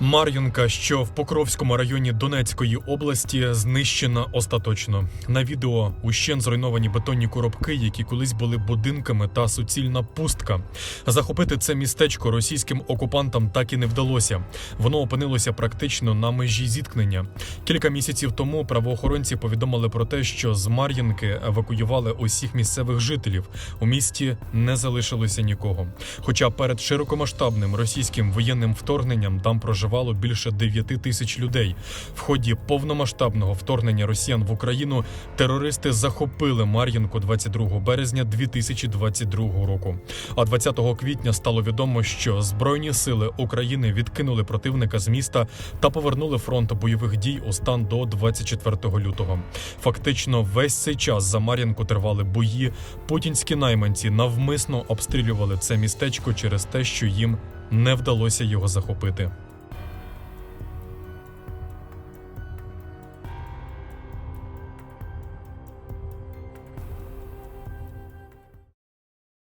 Мар'їнка, що в Покровському районі Донецької області, знищена остаточно. На відео ущен зруйновані бетонні коробки, які колись були будинками та суцільна пустка. Захопити це містечко російським окупантам так і не вдалося. Воно опинилося практично на межі зіткнення. Кілька місяців тому правоохоронці повідомили про те, що з Мар'їнки евакуювали усіх місцевих жителів. У місті не залишилося нікого. Хоча перед широкомасштабним російським воєнним вторгненням там проживало більше 9 тисяч людей. В ході повномасштабного вторгнення росіян в Україну терористи захопили Мар'їнку 22 березня 2022 року. А 20 квітня стало відомо, що збройні сили України відкинули противника з міста та повернули фронт бойових дій у стан до 24 лютого. Фактично, весь цей час за Мар'їнку тривали бої. Путінські найманці навмисно обстрілювали це містечко через те, що їм не вдалося його захопити.